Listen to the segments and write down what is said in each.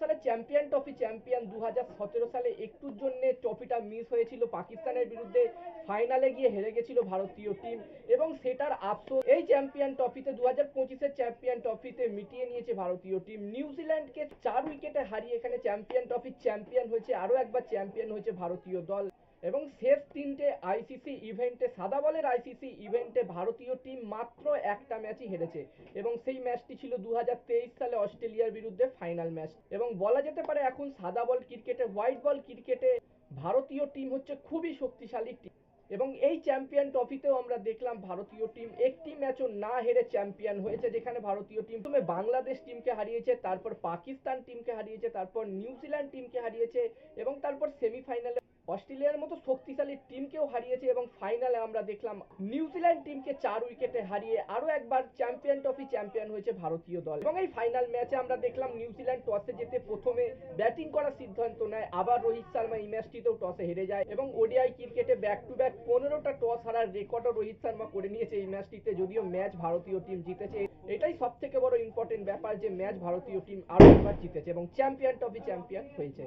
সালে champion trophy champion দু হাজার সতেরো সালে একটুর জন্য ট্রফিটা মিস হয়েছিল পাকিস্তানের বিরুদ্ধে। ফাইনালে গিয়ে হেরে গেছিল ভারতীয় টিম এবং সেটার আফসোস এই চ্যাম্পিয়ন ট্রফিতে দু হাজার পঁচিশের চ্যাম্পিয়ন ট্রফিতে মিটিয়ে নিয়েছে ভারতীয় টিম। নিউজিল্যান্ডকে চার উইকেটে হারিয়ে এখানে চ্যাম্পিয়ন ট্রফি চ্যাম্পিয়ন হয়েছে, আরও একবার চ্যাম্পিয়ন হয়েছে ভারতীয় দল। এবং শেষ তিনটে আইসিসি ইভেন্টে, সাদা বলের আইসিসি ইভেন্টে ভারতীয় টিম মাত্র একটা ম্যাচই হেরেছে এবং সেই ম্যাচটি ছিল দু হাজার তেইশ সালে অস্ট্রেলিয়ার বিরুদ্ধে ফাইনাল ম্যাচ। এবং বলা যেতে পারে এখন সাদা বল ক্রিকেটে, হোয়াইট বল ক্রিকেটে ভারতীয় টিম হচ্ছে খুবই শক্তিশালী টিম। এবং এই চ্যাম্পিয়ন ট্রফিতেও আমরা দেখলাম ভারতীয় টিম একটি ম্যাচও না হেরে চ্যাম্পিয়ন হয়েছে, যেখানে ভারতীয় টিম প্রথমে বাংলাদেশ টিমকে হারিয়েছে, তারপর পাকিস্তান টিমকে হারিয়েছে, তারপর নিউজিল্যান্ড টিমকে হারিয়েছে এবং তারপর সেমিফাইনালে অস্ট্রেলিয়ার মতো শক্তিশালী টিমকেও হারিয়েছে এবং ফাইনালে আমরা দেখলাম নিউজিল্যান্ড টিমকে চার উইকেটে হারিয়ে আরও একবার চ্যাম্পিয়ন ট্রফি চ্যাম্পিয়ন হয়েছে ভারতীয় দল। এবং এই ফাইনাল ম্যাচে আমরা দেখলাম নিউজিল্যান্ড টসে যেতে প্রথমে ব্যাটিং করার সিদ্ধান্ত নেয়, আবার রোহিত শর্মা এই ম্যাচটিতেও টসে হেরে যায় এবং ওডিআই ক্রিকেটে ব্যাক টু ব্যাক পনেরোটা টস হারার রেকর্ডও রোহিত শর্মা করে নিয়েছে এই ম্যাচটিতে, যদিও ম্যাচ ভারতীয় টিম জিতেছে। এটাই সব থেকে বড় ইম্পর্টেন্ট ব্যাপার যে ম্যাচ ভারতীয় টিম আরও একবার জিতেছে এবং চ্যাম্পিয়ন ট্রফি চ্যাম্পিয়ন হয়েছে।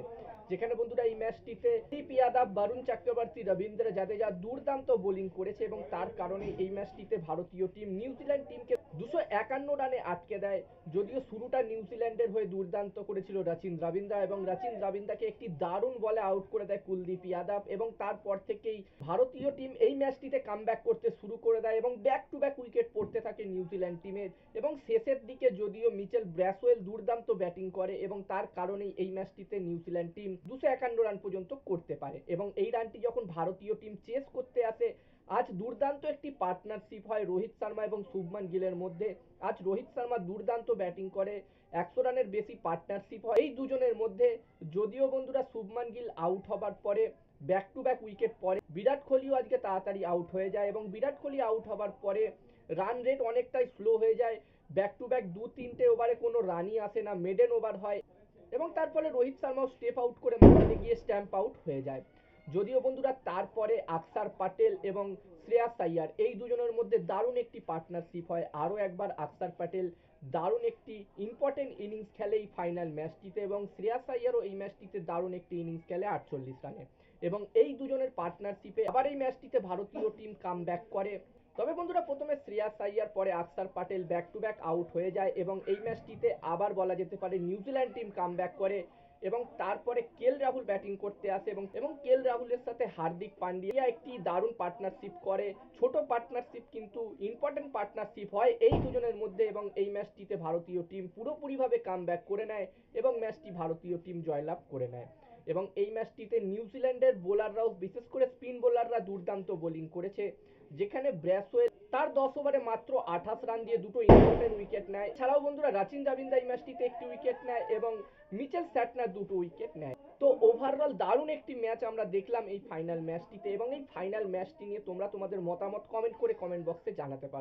যেখানে বন্ধুরা এই ম্যাচটিতে দীপ ইয়াদব বরুণ চক্রবর্তী, রবীন্দ্র জাদেজা দুর্দান্ত বোলিং করেছে এবং তার কারণে এই ম্যাচটিতে ভারতীয় টিম নিউজিল্যান্ড টিমকে দুশো একান্ন রানে আটকে দেয়। যদিও শুরুটা নিউজিল্যান্ডের হয়ে দুর্দান্ত করেছিল রাচিন রবীন্দ্রা এবং রাচিন রবীন্দ্রাকে একটি দারুণ বলে আউট করে দেয় কুলদীপ ইয়াদব এবং তারপর থেকেই ভারতীয় টিম এই ম্যাচটিতে কামব্যাক করতে শুরু করে দেয় এবং ব্যাক টু ব্যাক উইকেট পড়তে থাকে নিউজিল্যান্ড টিমের। এবং শেষের দিকে যদিও মিচেল ব্র্যাসওয়েল দুর্দান্ত ব্যাটিং করে এবং তার কারণেই এই ম্যাচটিতে নিউজিল্যান্ড টিম দুশো একান্ন রান পর্যন্ত করতে পারে। এবং এই রানটি যখন ভারতীয় টিম চেস করতে আসে, আজ দুর্দান্ত একটি পার্টনারশিপ হয় রোহিত শর্মা এবং শুভমান গিলের মধ্যে। আজ রোহিত শর্মা দুর্দান্ত ব্যাটিং করে, একশো রানের বেশি পার্টনারশিপ হয়। এই দুজনের মধ্যে যদিও বন্ধুরা শুভমান গিল আউট হবার পরে ব্যাক টু ব্যাক উইকেট পরে, বিরাট কোহলিও আজকে তাড়াতাড়ি আউট হয়ে যায় এবং বিরাট কোহলি আউট হবার পরে রান রেট অনেকটাই স্লো হয়ে যায়। ব্যাক টু ব্যাক দু তিনটে ওভারে কোনো রানই আসে না মেডেন ওভার হয়। এবং তার ফলে রোহিত শর্মাও স্টেপ আউট করে মাঠে গিয়ে স্ট্যাম্প আউট হয়ে যায়। যদিও বন্ধুরা, তারপরে আকসার প্যাটেল এবং শ্রেয়াস আইয়ার এই দুজনের মধ্যে দারুণ একটি পার্টনারশিপ হয়। আরও একবার আকসার প্যাটেল দারুণ একটি ইম্পর্টেন্ট ইনিংস খেলে এই ফাইনাল ম্যাচটিতে এবং শ্রেয়াস আইয়ারও এই ম্যাচটিতে দারুণ একটি ইনিংস খেলে আটচল্লিশ রানে। এবং এই দুজনের পার্টনারশিপে আবার এই ম্যাচটিতে ভারতীয় টিম কাম করে। তবে বন্ধুরা, প্রথমে শ্রেয়াস আইয়ার পরে Axar Patel back to back out হয়ে যায় এবং এই ম্যাচটিতে আবার বলা যেতে পারে নিউজিল্যান্ড টিম কাম করে এবং তারপরে কেল রাহুল ব্যাটিং করতে আসে এবং এবং কেল রাহুলের সাথে হার্দিক পান্ডিয়া একটি দারুণ পার্টনারশিপ করে। ছোট পার্টনারশিপ কিন্তু ইম্পর্টেন্ট পার্টনারশিপ হয় এই দুজনের মধ্যে এবং এই ম্যাচটিতে ভারতীয় টিম পুরোপুরিভাবে কাম করে নেয় এবং ম্যাচটি ভারতীয় টিম জয়লাভ করে নেয়। এবং এই ম্যাচটিতে নিউজিল্যান্ডের বোলাররাও বিশেষ করে স্পিন দুর্দান্ত বোলিং করেছে, যেখানে ব্র্যাসওয়েল তার দশ ওভারে মাত্র আঠাশ রান দিয়ে দুটো ইম্পর্টেন্ট উইকেট নেয়। ছাড়াও বন্ধুরা, রাচিন জাবিন্দা এই ম্যাচটিতে একটি উইকেট নেয় এবং মিচেল স্যাটনার দুটো উইকেট নেয়। তো ওভারঅল দারুণ একটি ম্যাচ আমরা দেখলাম এই ফাইনাল ম্যাচটিতে এবং এই ফাইনাল ম্যাচটি নিয়ে তোমরা তোমাদের মতামত কমেন্ট করে কমেন্ট বক্সে জানাতে পারো।